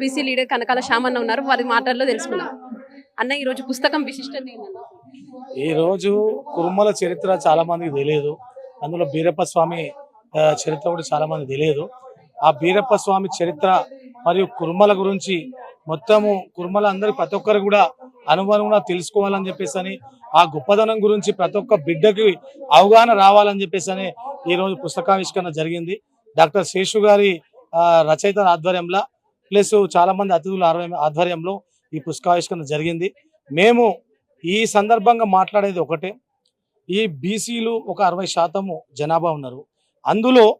BC leader Kanakala శ్యామన్న ఉన్నారు. వారి మాటల్లో తెలుసుకున్నాం అన్న ఈ రోజు పుస్తకం విశిష్టత ఈ రోజు కురుమల చరిత్ర చాలా మందికి తెలియదు. అందులో బీరప్ప స్వామి చరిత్ర కూడా చాలా మందికి తెలియదు. ఆ బీరప్ప స్వామి చరిత్ర మరియు కురుమల గురించి మొత్తము కురుమల అందరి ప్రతి ఒక్కరు కూడా అనుభవంగా తెలుసుకోవాలని చెప్పేసి అని ఆ గొప్పదనం గురించి ప్రతి ఒక్క బిడ్డకి అవగాహన రావాలని చెప్పేసి అని ఈ రోజు పుస్తకావిష్కరణ జరిగింది. డాక్టర్ శేషు గారి రచయిత ఆధ్వర్యంలో ప్లస్ చాలా మంది అతిథుల ఆధ్వర్యంలో ఈ పుస్తకావిష్కరణ జరిగింది. మేము ఈ సందర్భంగా మాట్లాడేది ఒకటే. ఈ బీసీలు ఒక అరవై శాతము జనాభా ఉన్నారు. అందులో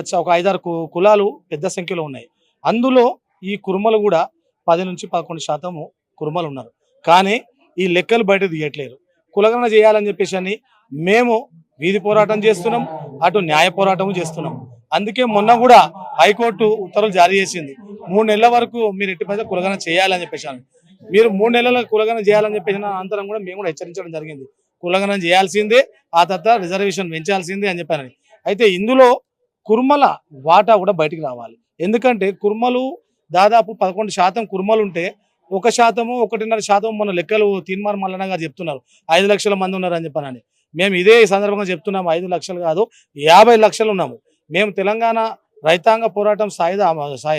చ- ఒక ఐదారు కు- కులాలు పెద్ద సంఖ్యలో ఉన్నాయి. అందులో ఈ కుర్మలు కూడా పది నుంచి పదకొండు శాతము కుర్మలు ఉన్నారు. కానీ ఈ లెక్కలు బయట తీయట్లేరు కులగణన చేయాలని చెప్పేసి అని మేము వీధి పోరాటం చేస్తున్నాం అటు న్యాయ పోరాటం చేస్తున్నాం. అందుకే మొన్న కూడా హైకోర్టు ఉత్తర్వులు జారీ చేసింది. మూడు నెలల వరకు మీరు ఎట్టి పైసలు కులగన చేయాలని చెప్పేసాను మీరు మూడు నెలల కులగన చేయాలని చెప్పేసిన అనంతరం కూడా మేము కూడా హెచ్చరించడం జరిగింది. కులగణన చేయాల్సిందే ఆ తర్వాత రిజర్వేషన్ పెంచాల్సిందే అని చెప్పారని అయితే ఇందులో కుర్మల వాటా కూడా బయటికి రావాలి. ఎందుకంటే కుర్మలు దాదాపు పదకొండు శాతం కుర్మలు ఉంటే ఒక శాతము ఒకటిన్నర శాతం మన లెక్కలు తీన్మార్ మల్లన్న గారు చెప్తున్నారు. ఐదు లక్షల మంది ఉన్నారని చెప్పానని మేము ఇదే సందర్భంగా చెప్తున్నాము. ఐదు లక్షలు కాదు యాభై లక్షలు ఉన్నాము. మేము తెలంగాణ రైతాంగ పోరాటం సాయుధ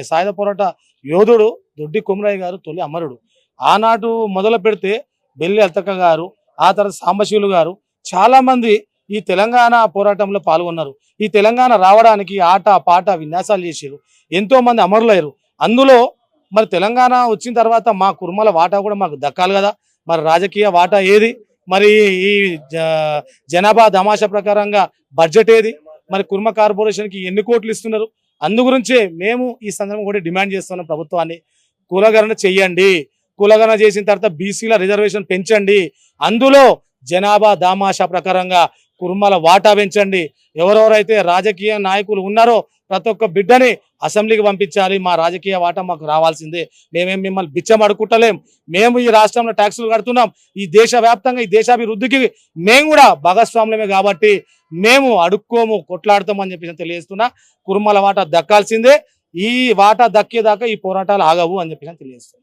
సాయుధ పోరాట యోధుడు దొడ్డి కుమరయ్య గారు తొలి అమరుడు. ఆనాడు మొదలు పెడితే బెల్లి అల్తక్క గారు ఆ తర్వాత సాంబశివులు గారు చాలామంది ఈ తెలంగాణ పోరాటంలో పాల్గొన్నారు. ఈ తెలంగాణ రావడానికి ఆట పాట విన్యాసాలు చేసారు ఎంతోమంది అమరులయ్యారు. అందులో మరి తెలంగాణ వచ్చిన తర్వాత మా కుర్మల వాటా కూడా మాకు దక్కాలి కదా. మరి రాజకీయ వాటా ఏది? మరి ఈ జ- జనాభా తమాషా ప్రకారంగా బడ్జెట్ ఏది? మరి కుర్మ కార్పొరేషన్కి ఎన్ని కోట్లు ఇస్తున్నారు? అందు గురించే మేము ఈ సందర్భం కూడా డిమాండ్ చేస్తున్నాం ప్రభుత్వాన్ని. కులగరణ చెయ్యండి కులగరణ చేసిన తర్వాత బీసీల రిజర్వేషన్ పెంచండి. అందులో జనాభా దామాషా ప్రకారంగా కుటుంబాల వాటా పెంచండి. ఎవరెవరైతే రాజకీయ నాయకులు ఉన్నారో ప్రతి ఒక్క బిడ్డని అసెంబ్లీకి పంపించాలి. మా రాజకీయ వాటా మాకు రావాల్సిందే. మేమేం మిమ్మల్ని బిచ్చం అడుకుంటలేం మేము ఈ రాష్ట్రంలో ట్యాక్సులు కడుతున్నాం. ఈ దేశ వ్యాప్తంగా ఈ దేశాభివృద్ధికి మేము కూడా భాగస్వాములమే కాబట్టి మేము అడుక్కోము కొట్లాడతామని చెప్పేసి తెలియజేస్తున్నా. కురుమల వాటా దక్కాల్సిందే. ఈ వాటా దక్కేదాకా ఈ పోరాటాలు ఆగవు అని చెప్పేసి తెలియజేస్తున్నా.